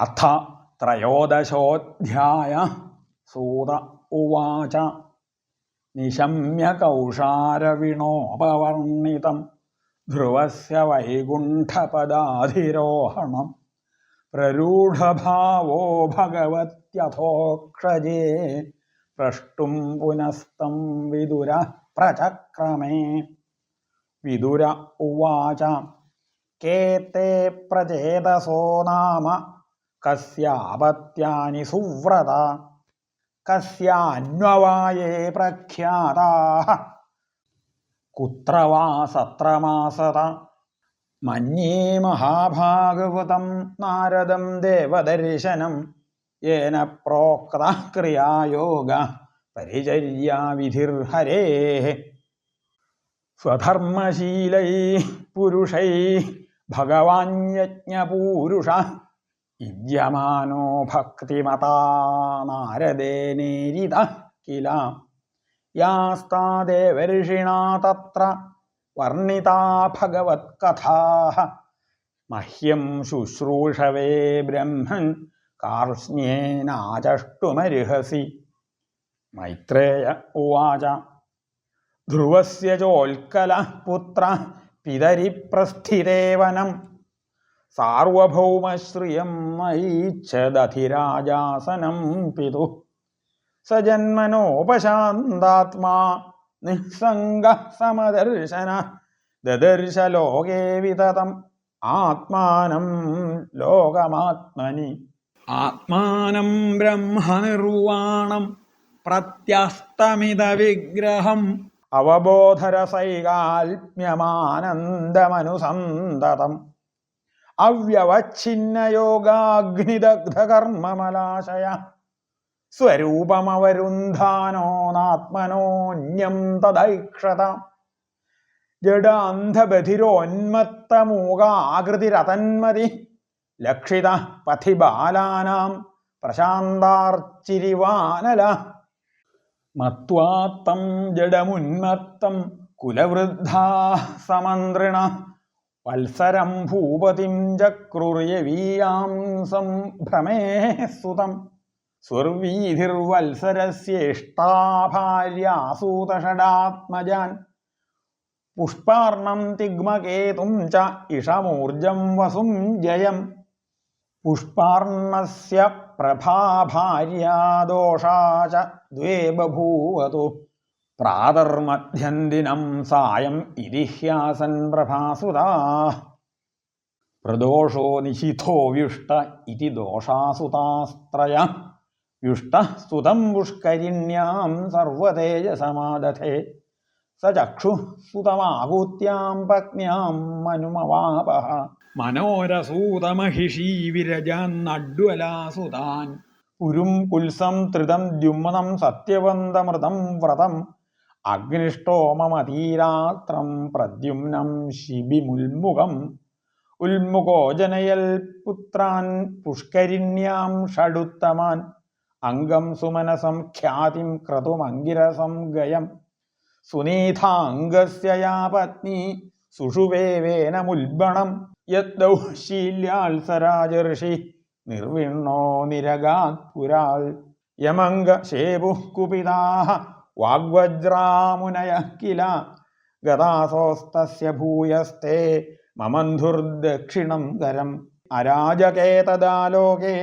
അഥ ത്രയോദശോധ്യായ സൂത ഉവാച. നിശമ്യ കൗഷാരവിണോപവർണിതം ധ്രുവസ്യ വൈകുണ്ഠപദാധിരോഹണം. പ്രരൂഢഭാവോ ഭഗവത്യഥോക്ഷജേ. പ്രഷ്ടും പുനസ്തം വിദുര പ്രചക്രമേ. വിദുര ഉവാച. കേത്തെ പ്രചേതസോ നാമ കസ്യാപത്യാനി സുവ്രത കസ്യാന്വവായേ പ്രഖ്യാതാ. കുത്ര വാ സത്രമാസത മന്യേ മഹാഭാഗവതം നാരദം ദേവദർശനം യേന പ്രോക്ത ക്രിയായോഗ പരിചര്യാവിധിർഹരേ. സ്വധർമ്മശീലൈ പുരുഷൈ ഭഗവാൻ യജ്ഞപൂരുഷ യജ്യമാനോ ഭക്തിമതാ നാരദേനേരിത കില. യാസ്താദേവഋഷിണ തത്ര വർണിതാ ഭഗവത്കഥാ. മഹ്യം ശുശ്രൂഷവേ ബ്രഹ്മൻ കാർഷ്ണ്യേനാചഷ്ടുമർഹസി മൈത്രേയ ഉവാച. ധ്രുവസ്യ ചോൽക്കല പുത്ര പിതരി പ്രസ്ഥിരേവനം സാർവഭൗമശ്രിയം ഐച്ഛദധിരാജാസനം പിതു. സജന്മനോപശാന്താത്മാ നിസ്സംഗ സമദർശന ദദർശ ലോകേ വിതതം ആത്മാനം ലോകമാത്മനി. ആത്മാനം ബ്രഹ്മനിർവാണം പ്രത്യസ്തമിത വിഗ്രഹം അവബോധരസൈകാത്മ്യമാനന്ദമനുസന്തതം. അവ്യവച്ഛിന്നയോഗാഗ്നിദഗ്ധകർമ്മമലാശയ. സ്വരൂപമവരുന്ധാനോ തദൈക്ഷത തദൈക്ഷത. ജഡാന്ധബധിരോന്മത്തമൂകാകൃതിരതന്മതി. ലക്ഷിത പഥി ബാലാനാം പ്രശാന്താർച്ചിരിവാനല. മത്വാത്തം ജഡമുന്മത്തം കുലവൃദ്ധാ സമന്ത്രിണ. വത്സരം ഭൂപതിം ചക്രുര്യവീയാം സംഭ്രമേ സുതം. സുർവീധിർവത്സരസ്യേഷ്ടാഭാര്യാസൂതഷടാത്മജാൻ പുഷ്പാർണം തിഗ്മകേതും ച ഇഷമൂർജം വസും ജയം. പുഷ്പാർണസ്യ പ്രഭാഭാര്യാദോഷാ ച ദ്വേ ബഭൂവതു. പ്രാതർമധ്യന്തിനം സായം ഇതിഹ്യാസൻ പ്രഭാസുതാ. പ്രദോഷോ നിശിഥോ വ്യുഷ്ട ഇതി ദോഷാസുതാസ്ത്രയ. വ്യുഷ്ട സുതം പുഷ്കരിണ്യാം സർവതേജസമാദധേ. സ ചക്ഷു സുതമാകൂത്യാം പത്ന്യാം മനുമവാപ മനോരസൂതമഹിഷീ വിരജാന്നഡ്വലാസുതാൻ ഉരും കുൽസം ത്രിതം ദ്യുമ്നം സത്യവന്തമൃതം വ്രതം അഗ്നിഷ്ടോമമതീരാത്രം പ്രദ്യുമ്നം ശിബിമുൽമുഖം. ഉൽമുഖോ ജനയൽ പുത്രാൻ പുഷ്കരിണ്യാം ഷഡുത്തമാൻ. അംഗം സുമനസം ഖ്യാതിം ക്രതുമങ്കിരസം ഗയം. സുനീഥാംഗസ്യ യാ പത്നി സുഷുവേവേനമുൽബണം യദ്ദൗ ശീല്യാത്സരാജർഷി നിർവിണ്ണോ നിരഗാത് പുരാൾ യമംഗ ശേപുഃ കുപിതാഹ വാഗ്വജ്രാമുനയ കില ഗതാസോസ്തസ്യ ഭൂയസ്തേ മമന്ധുർദക്ഷിണം കരം അരാജകേ തദാലോകേ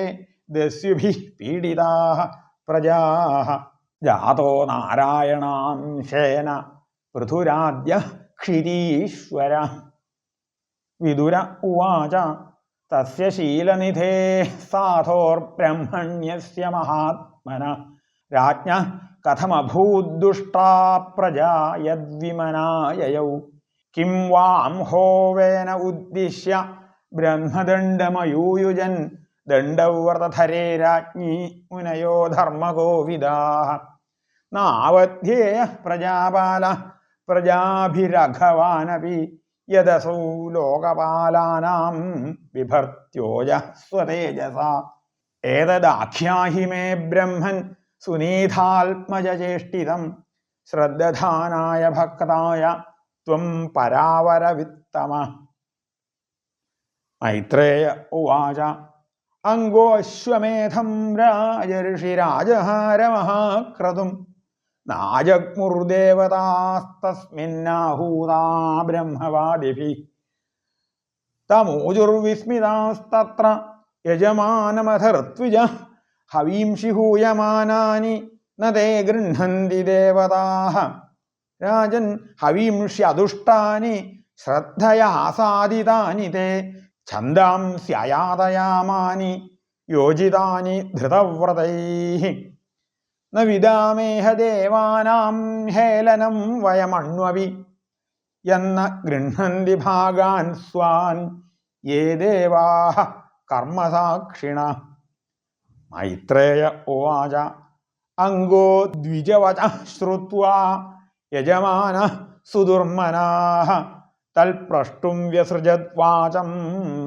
ദസ്യുഭി പീഡിതാ പ്രജാ ജാതോ നാരായണാംശേന പൃഥുരാദ്യ ക്ഷിരീശ്വര. വിദുര ഉവാച തസ്യ ശീലനിധേ സാധോർബ്രഹ്മണ്യസ്യ മഹാത്മന. രാജ്ഞ കഥമഭൂദ്ദുഷ്ടാ പ്രജാ യദ്വിമനായയൗ കിം വാം ഹോവേന ഉദ്ദിശ്യ ബ്രഹ്മദണ്ഡമയൂയുജൻ ദണ്ഡവ്രതധരേ രാജ്ഞി മുനയോ ധർമ്മകോവിദാः നാവധ്യേയ പ്രജാപാല പ്രജാഭിരഘവാനപി യദസൗ ലോകപാലാനാം വിഭർത്യോജ സ്വതേജസ. ഏതദാഖ്യാഹി മേ ബ്രഹ്മൻ സുനീതാത്മജചേഷ്ടിതം ശ്രദ്ധധാനായ ഭക്തായ ത്വം പരാവരവിത്തമ. മൈത്രേയ ഉവാച അംഗോശ്വമേധം രാജർഷിരാജഹാരമഹാക്രതും നാജഗ്മുർദേവതാസ്തസ്മിന്നാഹൂതാ ബ്രഹ്മവാദിഭി തമൂജുർവിസ്മിതാസ്തത്ര യജമാനമധർത്വിജ ഹവീംഷി ഹൂയമാനാനി നേ ഗൃഹന്തി ദേവതാഹ. രാജൻ ഹവീംഷ്യതുഷ്ടാനി ശ്രദ്ധയാസാദിതാനി തേ ഛന്ദാംസ്യയാതയാമാനി യോജിതാനി ധൃതവ്രതൈ ന വിദാമേഹ ദേവാനാം ഹേലനം വയമണ്വവി. എന്ന ഗൃഹന്തി ഭാഗാൻ സ്വാൻ യേ ദേവാഹ കർമ്മസാക്ഷിണ. മൈത്രേയ ഉവാച. അങ്കോ ദ്വിജവച ശ്രുവാ യജമാന സുദുർമനാഹ. തൽപ്രഷ്ടും വ്യസൃജത് വാചം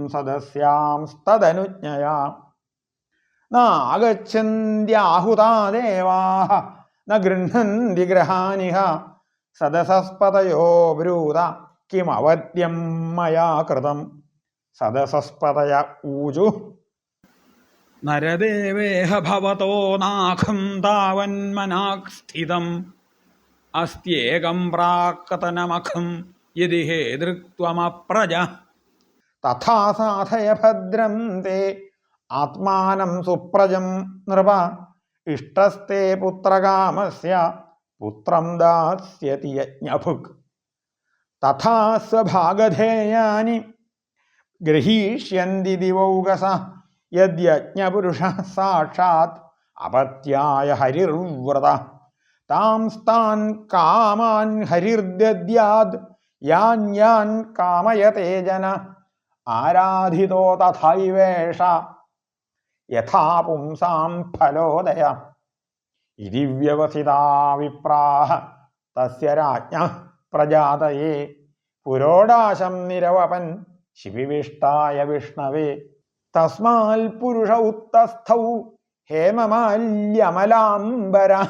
സദസ്യാംസ്തദനുജ്ഞയാ നാഗച്ഛന്ത്യാഹുതാ ദേവാഹ ന ഗൃഹന്തി ഗ്രഹാനിഹ. സദസസ്പതയോ ബ്രൂത. കിമവദ്യം മയാ കൃതം സദസസ്പതയ ഊജു നരദേവേഹ ഭവതോ നാഖം താവന്മനാസ്ഥിതം അസ്ത്യേകം പ്രാക്കതനമഖം യതി ഹേ ദൃക്ത്വമപ്രജ. തഥാ സാധയ ഭദ്രം തേ ആത്മാനം സുപ്രജം നൃപ. ഇഷ്ടസ്തേ പുത്രകാമസ്യ പുത്രം ദാസ്യതി യജ്ഞഭുക്. തഥാ സ്വഭാഗധേയാനി ഗ്രഹീഷ്യന്തി ദിവൗകസ. യജ്ഞപുരുഷ സാക്ഷാത് അപത്യായ ഹരിർവ്രത. താംസ്താൻ കാമാൻ ഹരിർദ്യാദ് യാൻ യാൻ കാമയത്തെ ജന ആരാധിതോ തഥൈവേഷ യഥാ പുംസാം ഫലോദയ. ഇതി വ്യവസിതാ വിപ്രാഹ തസ്യ രാജ്ഞ പ്രജാതയേ. പുരോടാശം നിരവപൻ ശിവിവിഷ്ടായ വിഷ്ണവേ. തസ്മാൽ പുരുഷ ഉത്തസ്ഥൗ ഹേമമാല്യമലാംബര.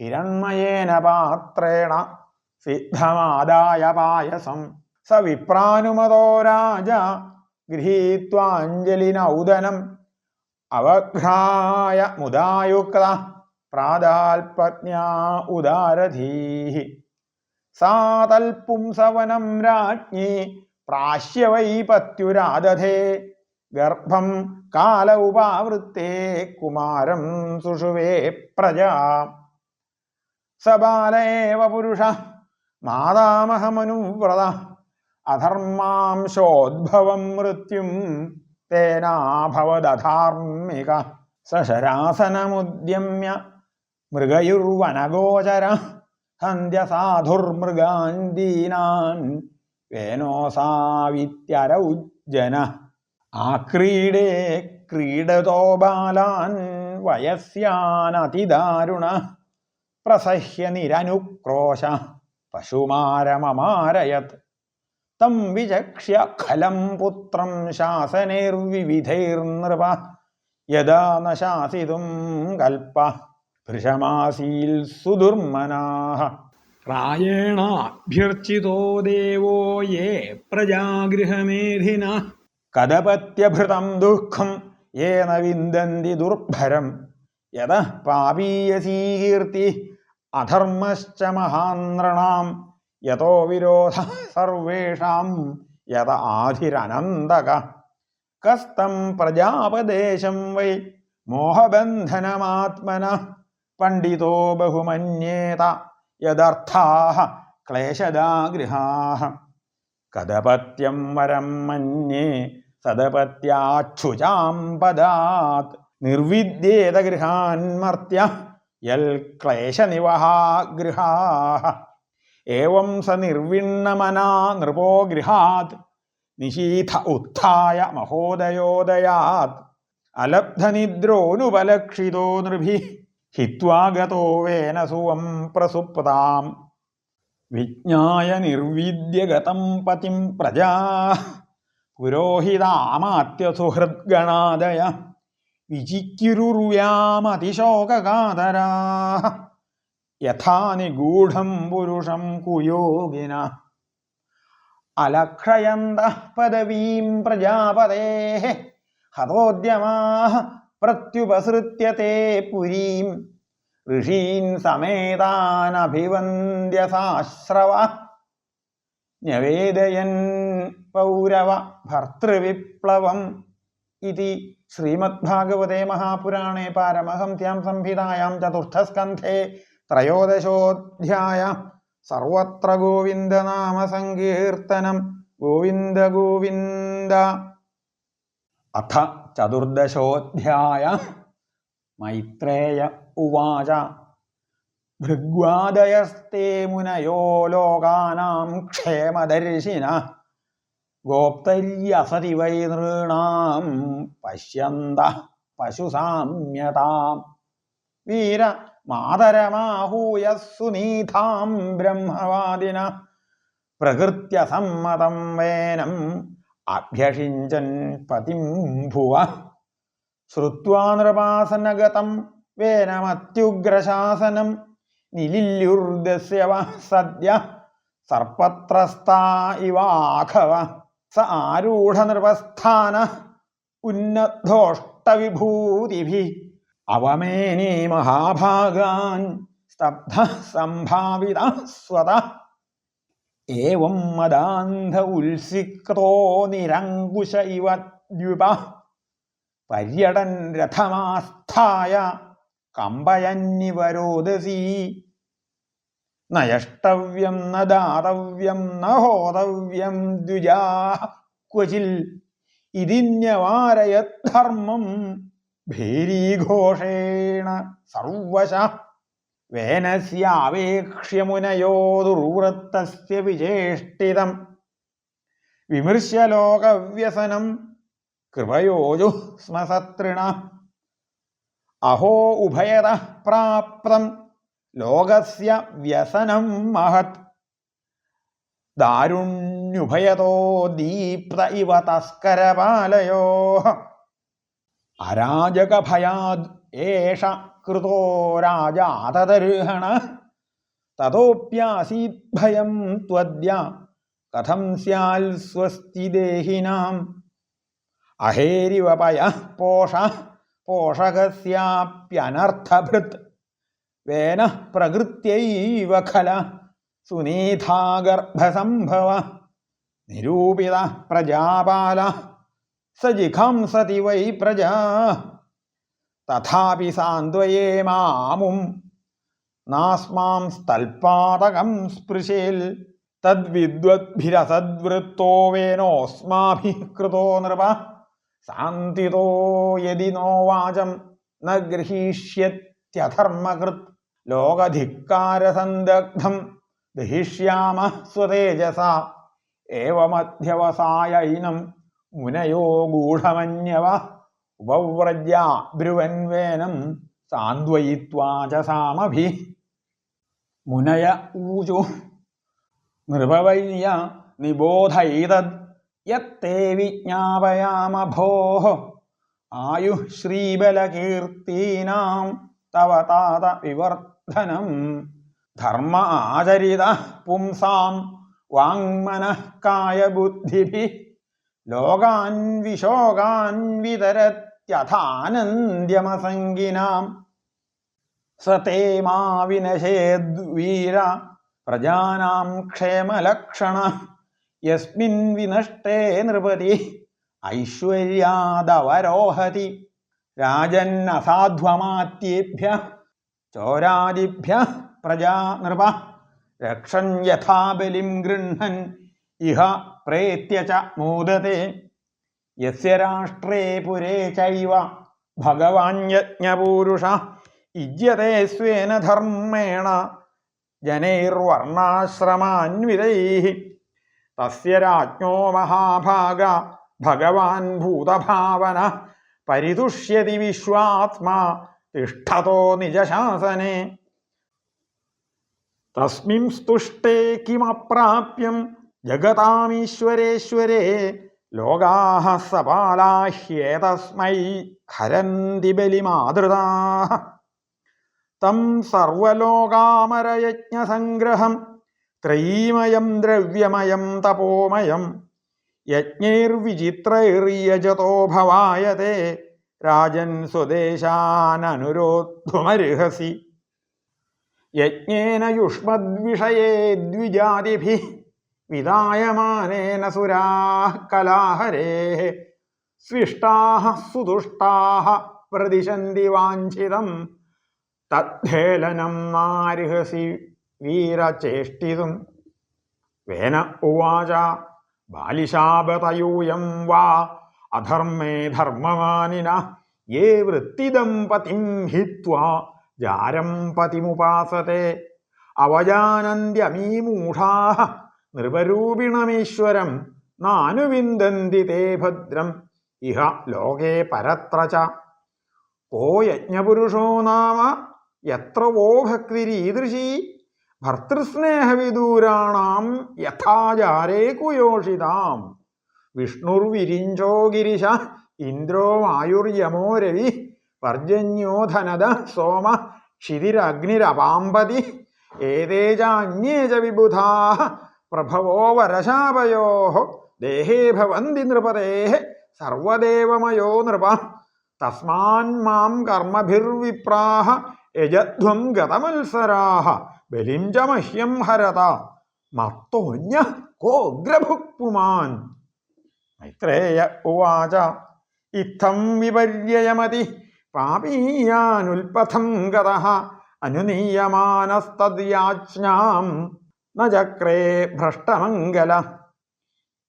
ഹിരൺമയേന പാത്രേണ സിദ്ധമാദായ പായസം. സ വിപ്രാനുമതോ രാജ ഗൃഹീത്വാഞ്ജലിനൗദനം. അവഘ്രായ മുദായുക്ത പ്രാതാൽപത്ന്യാ ഉദാരധീഹി. സാ തൽപുംസവനം രാജ്ഞി പ്രാശ്യവൈപത്യുരാദധേ. ഗർഭം കാല ഉപാവൃത്തേ കുമാരം സുഷുവേ പ്രജാ. സബാലേവ പുരുഷ മാതാമഹമനുവ്രത അധർമാംശോദ്ഭവം മൃത്യും തേനാഭവദധാർമ്മിക സശരാസനമുദ്യമ്യ മൃഗയുർവനഗോചര ഹന്ത്യസാധുർമൃഗാൻ ദീനാൻ വേനോസാവിത്യരൗജ്ജന ആക്രീഡേ ക്രീഡതോ ബാലാൻ വയസ്യാനതിദാരുണ പ്രസഹ്യ നിരനുക്രോശ പശുമാരമമാരയത്. തം വിചക്ഷ്യ ഖലം പുത്രം ശാസനൈർവിവിധൈർനൃപ യഥാ നശാസിതും കൽപ്പ ഭൃഷമാസീൽ സുദുർമനാഹ. പ്രായേണാഭ്യർച്ചിതോ ദേവോ യേ പ്രജാഗൃഹമേധിന. കഥപത്യഭൃതം ദുഃഖം ഏന വിന്ദന്തി ദുർഭരം. യത പാപീയസീകീർത്തി അധർമ്മശ്ച മഹാന്ത്രണാം. യതോ വിരോധ സർവേഷാം യത ആധിരനന്തക. കസ്തം പ്രജാപദേശം വൈ മോഹബന്ധനമാത്മന പണ്ഡിതോ ബഹുമന്യേത യദർത്ഥാഃ ക്ലേശദാഗൃഹാ കഥപത്യം വരം മന്യേ സദപത്യാച്ഛുചാം പദാത്. നിർവിദ്യേത ഗൃഹാന്മർത്യ യൽ ക്ലേശനിവഹാ ഗൃഹാः ഏവം സ നിർവിണ്ണമനാ നൃപോ ഗൃഹാത്. നിശീഥ ഉത്ഥായ മഹോദയോദയാത്. അലബ്ധനിദ്രോനുപലക്ഷിതോ നൃഭി ഹിത്വാഗതോ വേന സുവം പ്രസുപ്താം. വിജ്ഞായ നിർവിദ്യഗതം പതിം പ്രജാ. പുരോഹിതാമാത്യസുഹൃദ്ഗണാദയ വിചിക്കിരുർവ്യാമതിശോകകാതരാ യഥാ നിഗൂഢം പുരുഷം കുയോഗിന. അലക്ഷയന്ത പദവീം പ്രജാപതേ. ഹതോദ്യമാ പ്രത്യുപസൃത്യ തേ പുരീം. ഋഷീൻ സമേതാനഭിവന്ദ്യ സാശ്രവ ന്യവേദയൻ പൗരവ ഭർത്തൃവിപ്ലവം ഇതി ശ്രീമദ്ഭാഗവതേ മഹാപുരാണേ പാരമഹംസ്യാം സംഹിതായാം ചതുർത്ഥസ്കന്ധേ ത്രയോദശോധ്യായ. സർവത്ര ഗോവിന്ദനാമസങ്കീർത്തനം ഗോവിന്ദ ഗോവിന്ദ. അഥ ചതുർദശോധ്യായ. മൈത്രേയ ഉവാച. ഭൃഗ്വാദയസ്തേ മുനയോ ലോകാനാം ക്ഷേമദർശിന. ഗോപ്തര്യസതി വൈ നൃണാം പശ്യന്ത പശുസാമ്യതാം. വീര മാതരമാഹൂയ സുനീതാം ബ്രഹ്മവാദിന. പ്രകൃത്യസമ്മതം വേനം അഭ്യഷിഞ്ചൻ പതിം ഭുവ ശ്രുവാ നൃപാസനഗതം വേനമത്യുഗ്രശാസനം നിലില്യുർദസ്യ വ സദ്യ സർപ്പത്രസ്താ ഇവാഘവ സ ആരൂഢനൃപസ്ഥാന ഉന്നദ്ധോഷ്ടവിഭൂതിഭി അവമേനീ മഹാഭാഗാൻ സ്തബ്ധ സംഭാവിത സ്വത. ഏവം മദാന്ധ ഉത്സിക്തോ നിരങ്കുശ ഇവ ദ്വിപ പര്യടൻ രഥമാസ്ഥായ കമ്പയന്നിവരോദസി നയഷ്ടവ്യം ന ദാതവ്യം ന ദ്വിജാ ക്വചിൽ ഇതിന്യവാരയദ്ധർമ്മം ഭേരീഘോഷേണ സർവശ. വേനസ്യാപേക്ഷ്യമുനയോ ദുർവൃത്തസ്യ വിചേഷ്ടിതം. വിമൃശ്യലോകവ്യസനം കൃപയോജു സ്മസത്രിണ. അഹോ ഉഭയത പ്രാപ്തം. ലോകസ്യ വ്യസനം മഹത്. ദാരുണ്യുഭയതോ ദീപ്ത ഇവ തസ്കരപാലയോ. അരാജകഭയാദ് ഏഷ കൃതോ രാജാതദർഹണ തതോപ്യാസീത് ഭയം ത്വദ്യ. കഥം സ്യാൽ സ്വസ്തി ദേഹിനാം. അഹേരിവപയ പോഷ. പോഷകസ്യാപ്യനർത്ഥഭൃത്. വേന പ്രകൃത്യൈവ ഖല സുനീഥാഗർഭസംഭവ. നിരൂപിത പ്രജാപാല സജിഖംസതി വൈ പ്രജാ. തഥാപി സാന്ത്വയേ മാമും നാസ്മാം സ്ഥൽപാതകം സ്പൃശേൽ തദ്വിദ്വദ്ഭിരസദ്വൃത്തോ വേനോസ്മാഭിः കൃതോ നൃപ. സാന്തിതോ യതി നോ വാചം ന ഗൃഹീഷ്യത്യധർമ്മകൃത്. ലോകധിക്കാരസന്ദഗ്ധം ദഹിഷ്യാമ സ്വതേജസ. ഏവമധ്യവസായൈനം മുനയോ ഗൂഢമന്യവ. ഉപവ്രജ്യ ബ്രുവൻവേനം സാന്ത്വയിത്വാ ച സാമഭി. മുനയ ഊചു നൃപവൈര്യ നിബോധൈതദ് യത്തേ വിജ്ഞാപയാമ ഭോः ആയുഃ ശ്രീബലകീർത്തീനാം തവ താത വിവർദ്ധനം ധർമ്മ ആചരിത പുംസാം വാങ്മനഃക്കായ ബുദ്ധിഭി ലോകാൻ വിശോകാൻ വിതരത്യഥാനന്ദ്യമസംഗിനാം സതേ മാ വിനശേദ്വീര പ്രജാനാം ക്ഷേമലക്ഷണ യസ്മിൻ വിനഷ്ടേ നൃപതി ഐശ്വര്യാദവരോഹതി രാജന്നസാധ്വമാത്യേഭ്യ ചോരാദിഭ്യ പ്രജാ നൃപ. രക്ഷൻ യഥാബലിം ഗൃഹൻ. ഇഹ പ്രേത്യ ച മോദത്തെ യസ്യ രാഷ്ട്രേ പുരേ ചൈവ. ഭഗവാൻ യജ്ഞപൂരുഷ. ഇജ്യത്തെ സ്വേന ധർമ്മേണ. ജനൈർവർണാശ്രമാന്വിതൈ തസ്യ രാജ്ഞോ മഹാഭാഗ. ഭഗവാൻ ഭൂതഭാവന. പരിതുഷ്യതി വിശ്വാത്മാ. തിഷ്ഠതോ നിജശാസനെ. തസ്മിംസ്തുഷ്ടേ കിമപ്രാപ്യം ജഗതാമീശ്വരേശ്വരേ. ലോകാഹ സപാലാഹ്യേതസ്മൈ ഹരന്തി ബലിമാതൃതാ. തം സർവലോകാമരയജ്ഞസംഗ്രഹം ത്രയീമയം ദ്രവ്യമയം തപോമയം. യജ്ഞൈർവിചിത്രൈർയജതോ ഭവായത്തെ രാജൻ സ്വദേശാനനുരോദ്ധുമർഹസി യജ്ഞേന യുഷ്മദ്വിഷയേ ദ്വിജാതിഭി വിദായമാനേന സുരാഹ കലാഹരേः. സ്വിഷ്ടാഹ സുതുഷ്ടാഹ പ്രതിശന്തി വാഞ്ചിതം തദ്ധേലനം മാർഹസി വീരചേഷ്ടിതും. വേന ഉവാച ബാലിശാപതയൂയം വാ അധർമ്മേ ധർമ്മമാനിന യേ വൃത്തിദം പതിം ഹിത്വാ. ജാരം പതിമുപാസത്തെ അവജാനന്ത്യമീമൂഢാ നൃപരൂപിണമീശ്വരം നാനുവിന്ദന്തി തേ ഭദ്രം. ഇഹ ലോകേ പരത്ര ച. കോ യജ്ഞപുരുഷോ നാമ. എത്ര വോ ഭക്തിരീദൃശീ ഭർത്തൃസ്നേഹവിദൂരാണാം. യഥാചാരേ കുയോഷിതാം. വിഷ്ണുർവിരിഞ്ചോ ഗിരിശ ഇന്ദ്രോ വായുർയമോ രവി പർജന്യോ ധനദ സോമ ക്ഷിതിരഗ്നിരപാമ്പതി ഏതേജാന്യേജ വിബുധാ പ്രഭവോ വരശാപയോ ദേഹേ ഭവന്തി നൃപതേ സർവദേവമയോ നൃപ തസ്മാൻ മാം കർമ്മഭിർവിപ്രാഹ യജധ്വം ഗതമത്സരാഹ ബലിം ച മഹ്യം ഹരത മത്തോന്യ കോഗ്രഭുക്പുമാൻ മൈത്രേയ ഉവാച. ഇത്തം വിപര്യയമതി. പാപീയാനുൽപഥം ഗത. അനുനീയമാനസ്തദ്യാജ്ഞാം. നക്രേ ഭ്രഷ്ടമംഗല.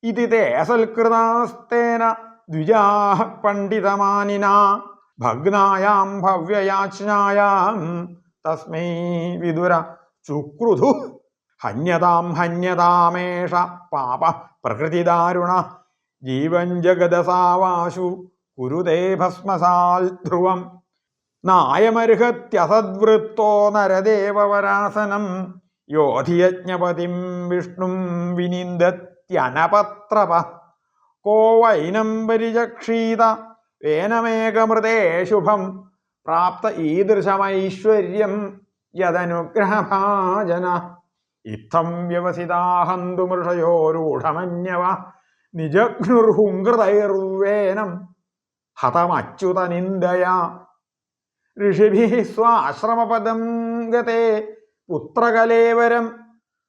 ഇതി തേ സൽകൃതാസ്തേന ദ്വിജാഃ പണ്ഡിതമാനിനാ. ഭഗ്നായാം ഭവ്യയാജ്ഞായാം. തസ്മൈ വിദുര ചുക്രുധു. ഹന്യതാം ഹന്യതാമേഷ. പാപ പ്രകൃതിദാരുണ. ജീവൻ ജഗദസാവാശു കുരുതേ ഭസ്മസാൽ ധ്രുവം. നായമർഹത്യസദ്വൃത്തോ നരദേവവരാസനം. യോധിയജ്ഞപതിം വിഷ്ണും വിനിന്ദത്യനപത്രപ. കോ വൈനം പരിചക്ഷീത വേനമേകമൃതേ ശുഭം. പ്രാപ്ത ഈദൃശമൈശ്വര്യം യദനുഗ്രഹഭാജന. ഇത്തം വ്യവസിതാഹന്തു മൃഷയോരൂഢമന്യവ നിജഘ്നുർഹുങ്കൃതൈർവേനം ഹതമച്യുതനിന്ദയാ. ഋഷിഭിः സ്വാശ്രമപദം ഗതേ പുത്രകലേവരം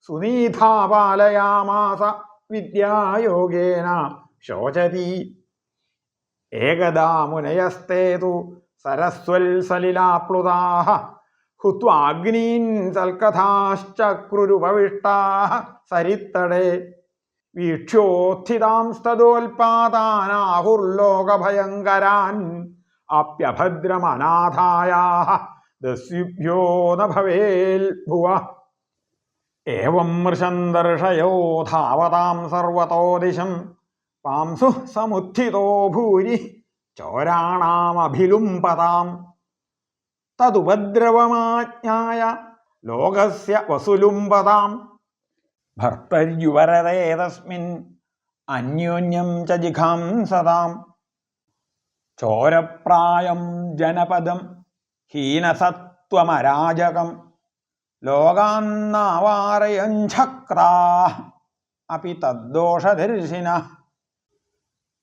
സുനീതാ പാലയാമാസ വിദ്യായോഗേന ശോചതി. ഏകദാ മുനയസ്തേ തു സരസ്വൽസലിലാപ്ലുതാः ഹുത്വാഗ്നീൻ സൽക്കഥാശ്ചക്രുരുപവിഷ്ടാः സരിത്തടേ. വീക്ഷ്യോത്ഥിതാംസ്തദോൽപാദാനാഹുർലോകഭയങ്കരാൻ അപ്യഭദ്രമനാഥായാः ദസ്യുഭ്യോ ന ഭവേൽ ഭുവ. ഏവം മൃശന്തർഷയോ ധാവതാം സർവതോ ദിശം പാംസു സമുത്ഥിതോ ഭൂരി ചോരാണാമഭിലുംപതാം. തതുപദ്രവമാജ്ഞായ ലോകസ്യ വസുലുംപതാം. ഭർത്തര്യുവരതേ തസ്മിൻ അന്യോന്യം ച സദാം. ചോരപ്രായം ജനപദം ഹീനസത്വമരാജകം. ലോകാന്നാവാരയഞ്ചക്രാ അപ്പി തദ്ദോഷദർശിന.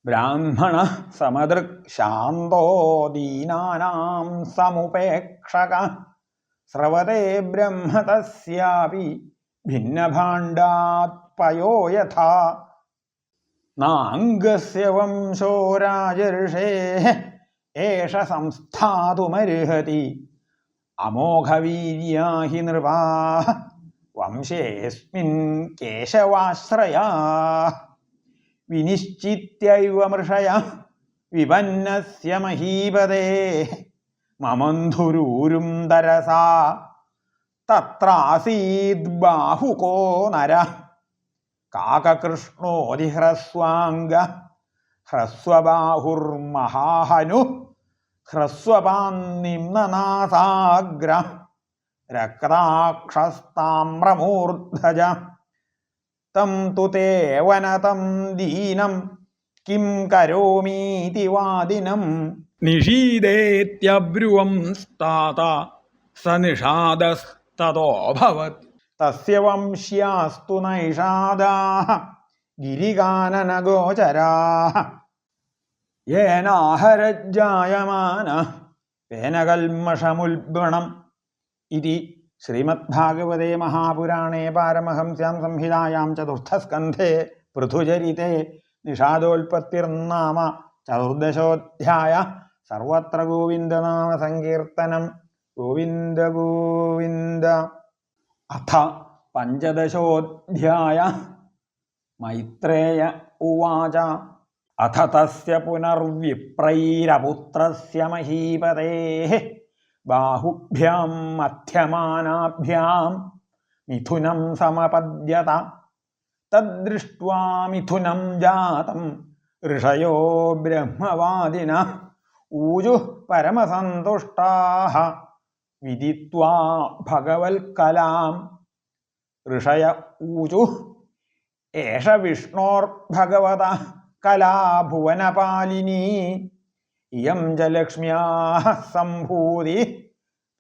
ബ്രാഹ്മണ സമദൃക് ശാന്തോ ദീനാനാം സമുപേക്ഷക. സ്രവതേ ബ്രഹ്മ ഭിന്നഭാണ്ഡാത് പയോ യഥാ നാംഗസ്യ വംശോ രാജർഷേ ഏഷ സംസ്ഥാതുമർഹതി അമോഘവീര്യാഹി നൃപാ വംശേസ്മിൻ കേശവാശ്രയാ. വിനിശ്ചിത്യൈവ മൃഷയ വിപന്നസ്യ മഹീപതേ. മമന്ധുരൂരും തരസാ തത്രാസീദ് ബാഹുകോ നര. കാകകൃഷ്ണോതിഹ്രസ്വാംഗ ഹ്രസ്വബാഹുർമഹാഹനു ഹ്രസ്വപാന്നിമ്നനാസാഗ്ര രക്താക്ഷസ്താമ്രമൂർധജ. തം തു തേ വനതം ദീനം. കിം കരോമീതി വാദിനം. നിഷീദേത്യബ്രുവം സ്ഥാത സ നിഷാദസ്തതോഭവത് തസ്യ വംശ്യാസ്തു നൈഷാദാः. ഗിരികാനനഗോചരാ യേനാഹരജായമാന പേനകൽമഷമുൽബണം. ഇതി ശ്രീമദ്ഭാഗവതേ മഹാപുരാണേ പാരമഹംസ്യാം സംഹിതായാം ചതുർത്ഥസ്കന്ധേ പൃഥുചരിതേ നിഷാദോൽപത്തിർനാമ ചതുർദശോധ്യായ. സർവത്ര ഗോവിന്ദനാമ സങ്കീർത്തനം. ഗോവിന്ദ ഗോവിന്ദ. അഥ പഞ്ചദശോധ്യായ മൈത്രേയ ഉവാച. അഥ തസ്യ പുനർവിപ്രൈരപുത്രസ്യ മഹീപതേः. ബാഹുഭ്യാം മധ്യമാനാഭ്യാം മിഥുനം സമപദ്യത തദ്ദൃഷ്ട്വാ മിഥുനം ജാതം ഋഷയോ ബ്രഹ്മവാദിന. ഊജുഃ പരമസന്തുഷ്ടാः. വിദിത്വാ ഭഗവൽക്കലാം ഋഷയ ഊചു. ഏഷ വിഷ്ണോർഭഗവത കലാഭുവനപാലിനി. ഇയം ജലക്ഷ്മ്യാ ലക്ഷ്മ്യാः സംഭൂതി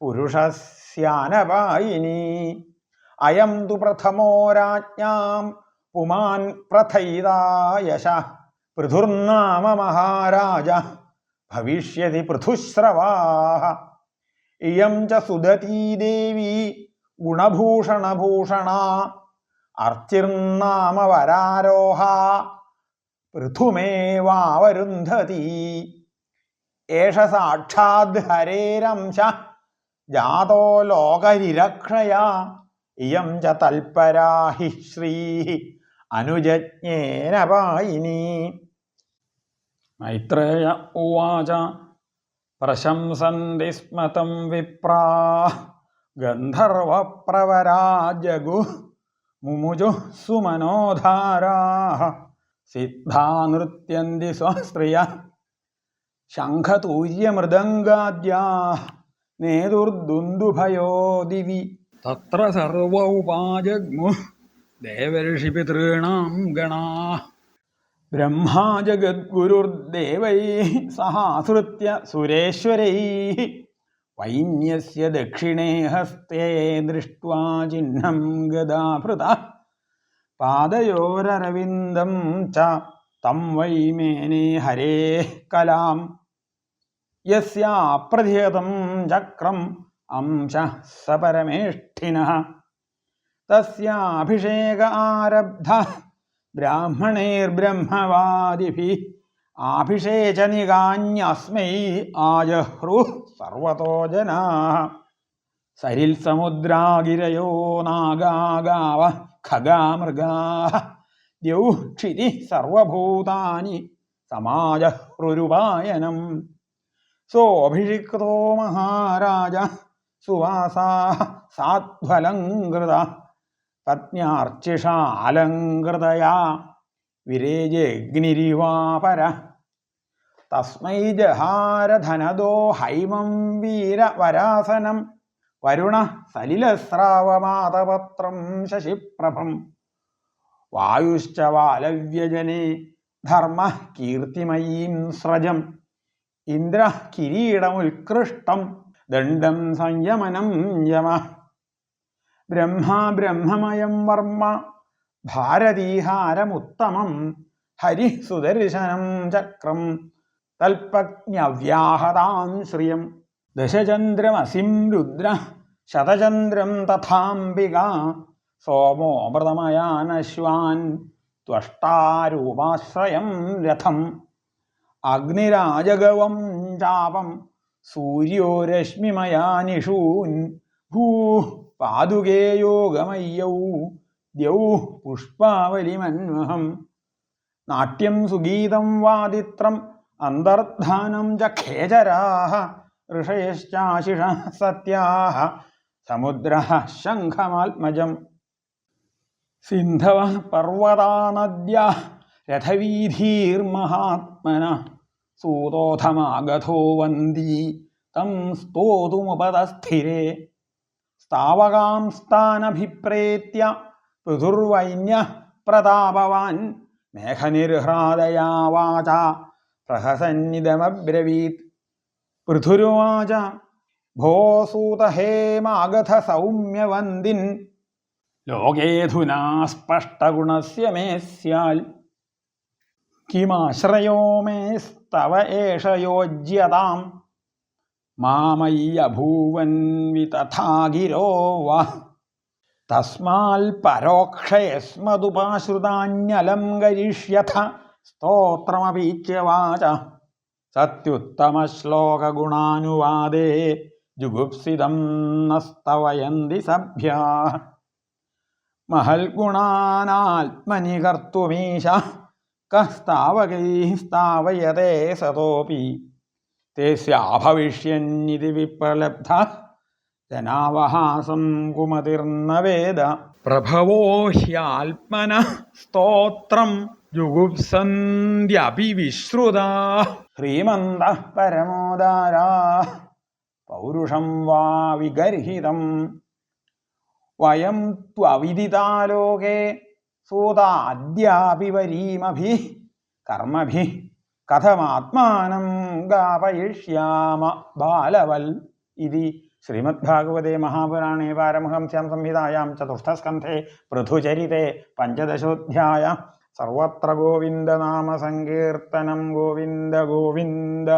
പുരുഷസ്യാനപായിനി. അയം തു പ്രഥമോ രാജ്ഞാം പുമാൻ പ്രഥൈതായശ പൃഥുർനാമ മഹാരാജ. ഭവിഷ്യതി പൃഥുശ്രവാः ഇയം ച സുദതീ ദേവി ഗുണഭൂഷണഭൂഷണ അർച്ചിർനാമ വരാരോഹ പൃഥുമേവാവരുന്ധതി. ഏഷ സാക്ഷാത് ഹരേരംശ ജാതോ ലോകരിരക്ഷയ. ഇയം ച തൽപരാ ഹി ശ്രീ അനുജജ്ഞേന പായിനി. മൈത്രേയ ഉവാച പ്രശംസന്തി സ്മതം വിപ്രാ ഗന്ധർവപ്രവരാജഗു മുമുജു സുമനോധാരാ സിദ്ധാ നൃത്യന്തി സ്വസ്ത്രിയ ശംഖതൂര്യമൃദംഗാദ്യാ നേതുർദുന്ദുഭയോ ദിവി തത്ര സർവ ഉപാജഗ്മു ദേവർഷിപിതॄണാം ഗണാ ബ്രഹ്മാ ജഗദ്ഗുരുർദേവൈ സഹാസൃത്യ സുരേശ്വരൈ. വൈന്യസ്യ ദക്ഷിണേ ഹസ്തേ ദൃഷ്ട്വാ ചിഹ്നം ഗദാഭൃത. പാദയോരരവിന്ദം ച തം വൈ മേനെ ഹരേ കലാം. യസ്യാപ്രധിഹതം ചക്രം അംശ സ പരമേഷ്ഠിനഃ. തസ്യാഭിഷേക ആരബ്ധ. ബ്രാഹ്മണൈർബ്രഹ്മവാദിഭിः ആഭിഷേചനികാന്യസ്മൈ ആജഹ്രു സർവതോ ജനാ സരിൽ സമുദ്രാഗിരയോ നാഗാഗാവ ഖഗാമൃഗാः ദ്യൗക്ഷിതി സർവഭൂതാനി സമാജഹ്രുരുപായനം. സോഭിഷിക്തോ മഹാരാജ സുവാസാ സാധ്വലങ്കൃത പത്ന്യാർച്ചിഷാലങ്കൃതയാ വിരേജഗ്നിരിവാപര തസ്മൈ ജഹാരധനദോ ഹൈമം വീരവരാസനം വരുണ സലിലസ്രാവമാതപത്രം ശശിപ്രഭം. വായുശ്ച വാലവ്യജനെ ധർമ്മ കീർത്തിമയീം സ്രജം. ഇന്ദ്ര കിരീടമുത്കൃഷ്ടം ദണ്ഡം സംയമനം യമ. ബ്രഹ്മാ ബ്രഹ്മമയം വർമ്മ. ഭാരതീഹാരമുത്തമം. ഹരി സുദർശനം ചക്രം. തൽപജ്ഞവ്യാഹതാം ശ്രിയം. ദശചന്ദ്രമസിം രുദ്ര. ശതചന്ദ്രം തഥാംബിക. സോമോമൃതമയാനശ്വാൻ ത്വഷ്ടാരൂപാശ്രയം രഥം. അഗ്നിരാജഗവം ചാപം. സൂര്യോ രശ്മിമയാനിഷൂൻ ഭൂ പാതുകേ യോഗമയ്യൗ ദ്യൗ പുഷ്പാവലിമന്വഹം. നാട്യം സുഗീതം വാദിത്രം അന്തർധാനം ച ഖേചരാः ഋഷയശ്ചാശിഷ സത്യാः സമുദ്ര ശംഖമാത്മജം. സിന്ധവ പർവതാനദ്യ രഥവീധീർമഹാത്മന സൂതോധമാഗധോ വന്ദീ. തം സ്തോതുമുപതസ്ഥിരേ. സ്ഥാവകാംസ്ഥാനഭിപ്രേത്യ പൃഥുർവൈന്യ പ്രതാപവാൻ മേഘനിർഹ്രാദയാ വാച പ്രഹസന്നിതമബ്രവീത് പൃഥുരുവാച ഭോ സൂതഹേമാഗധ സൗമ്യവന്ദിൻ ലോകേധുനാ സ്പഷ്ടഗുണസ്യ മേ സ്യാൽ. കിമാശ്രയോ മേസ്തവ ഏഷ യോജ്യതാം മാമയ്യഭൂവൻ വിതഥാഗിരോ വ. തസ്മാൽ പരോക്ഷയസ്മതുപാശ്രുതാന്യലം കരിഷ്യഥ സ്തോത്രമപീച്യ വാച. സത്യുത്തമശ്ലോകഗുണാനുവാദേ ജുഗുപ്സിതം നസ്തവയന്തി സഭ്യ. മഹൽഗുണാനാത്മനി കർത്തുമീശ കസ്താവകൈ സ്ഥാവയതേ സതോപി. തേസ്യാഭവിഷ്യന്നിതി വിപ്രലബ്ധ ജനാവഹാസം കുമതിർന്ന വേദ. പ്രഭവോ ഹ്യാത്മന സ്തോത്രം ജുഗുപ്സന്ധ്യപി വിശ്രുതാ ശ്രീമന്ത പരമോദാരാ. പൗരുഷം വാ വിഗർഹിതം. വയം ത്വവിദിതാലോകേ സൂതാദ്യാപി വരീമഭി കർമ്മഭി കഥമാത്മാനം ഗാപയിഷ്യാമ ബാലവൽ ഇതി. ശ്രീമദ്ഭാഗവതേ മഹാപുരാണേ പാരമഹംസ്യാം സംഹിതായാം ചതുർത്ഥസ്കന്ധേ പൃഥുചരിതേ പഞ്ചദശോധ്യായ. സർവത്ര ഗോവിന്ദനാമസങ്കീർത്തനം ഗോവിന്ദ ഗോവിന്ദ.